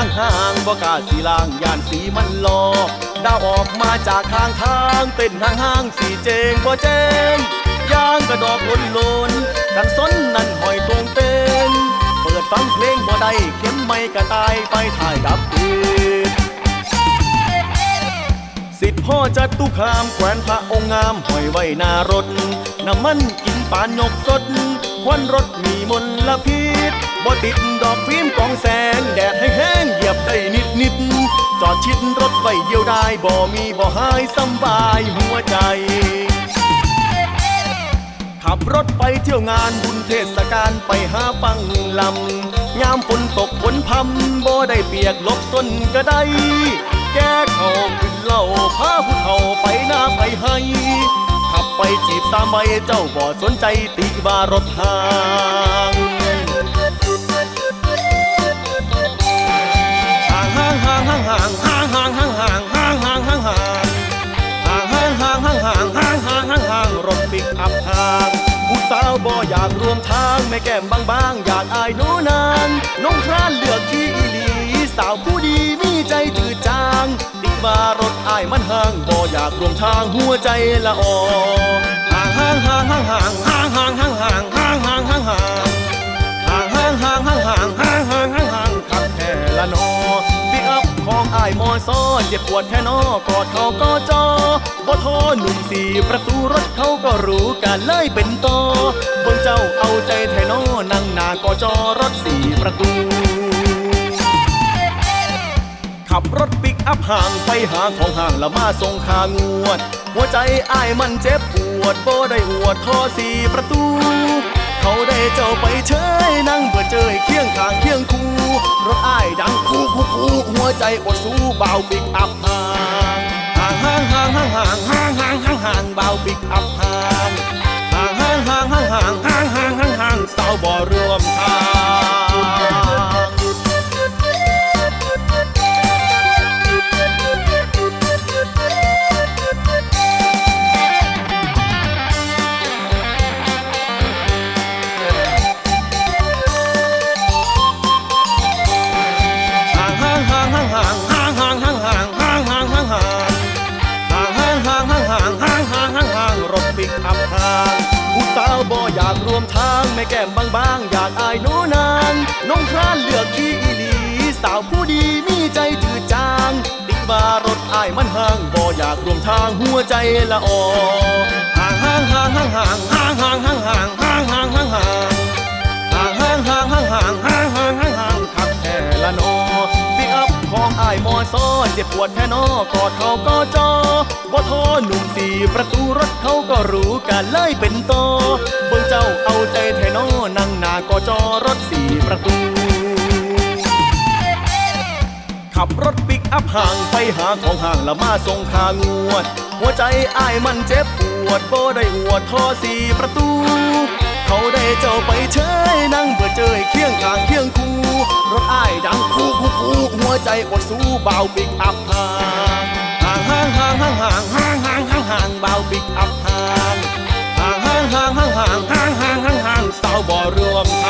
บ่กล้าสีล่างย่านสีมันหลอกดาวออกมาจากทางทางเต้นห่างๆสีเจงบ่เจงยางกระดอกล้นลนกันสนนั่นหอยตรงเต้นเปิดฟังเพลงบ่ได้เข็มไม่กระตายไฟถ่ายดับคืนสิทธิ์พ่อจัดตุคามแขวนพระองค์งามห้อยไว้หน้ารถน้ำมันกินปานยกสดควันรถมีมลพิษ บ่ติดดอกฟิล์มกองแสงแดดให้แห้งเหยียบได้นิดนิดจอดชิดรถไว้เดียวได้บ่มีบ่หายสบายหัวใจ ขับรถไปเที่ยวงานบุญเทศกาลไปหาฟังลำยามฝนตกฝนพำบ่ได้เปียกลบส้นก็ได้ แก้เขาขึ้นเหล่าพาผู้เฒ่าไปหน้าไปให้ ขับไปจีบสามใบเจ้าบ่สนใจติว่ารถหาง ถปิกอัพทางผู้สาวบออยากรวมทางแม่แก้มบางๆ อยากอายโนูนานน้องครานเลือกที่อีหลี สาวผู้ดีมีใจจืดจาง ติดมารถอายมันห่างบออยากรวมทางหัวใจละออห่างห่างห่างห่างห่าง เจ็บปวดแท้นอกอดเขาก็จอบ่โทอหนุ่มสี่ประตูรถเขาก็รู้กันเลยเป็นต่อบิ่งเจ้าเอาใจแทนอนั่งหน้ากอจอรถสี่ประตู ขับรถปิกอัพห่างไปหาของห่างล้วมาส่งคางวด หัวใจอ้ายมันเจ็บปวดโบได้อวดท่อสี่ประตู เขาได้เจ้าไปเชยนั่งเบื่อเจยเคียงข้างเคีย ใจอดสู้เบาปิกอัพห่างห่างห่างห่างห่างห่างห่างห่างห่างเบาปิกอัพห่าง รวมทางแม่แก้มบางๆ อยากอายหนูนางน้องครานเลือกที่อีหลี สาวผู้ดีมีใจจืดจางติว่ารถอายมันห่างบ่อยากรวมทางหัวใจละออห่างห่างห่างห่างห่างห่างห่างห่างห่างห่างห่างายมอซ้อเจ็บปวดแค่นอกอดเขาก็จอบ่โทอหนุ่มสี่ประตูรถเขาก็รู้กันเลยเป็นต่อเบิ่งเจ้าเอาใจแทนอนั่งหน้ากอจอรถสี่ประตู ขับรถปิกอัพห่างไปหาของห่างล้วมาส่งคางวด หัวใจอ้ายมันเจ็บปวดโบได้อวดท่อสี่ประตู เขาได้เจ้าไปเชยนั่งเบื่อเจยเคียงข้างเคียงคูรถอ้ายดังคู่คู่ ใจอดสู้เบาบิ๊กอับห่างห่างห่างห่างห่างห่างห่างห่างห่างห่างเบาบิ๊กอับห่างห่างห่างห่างห่างห่างห่างห่างห่างสาวบ่รวมทา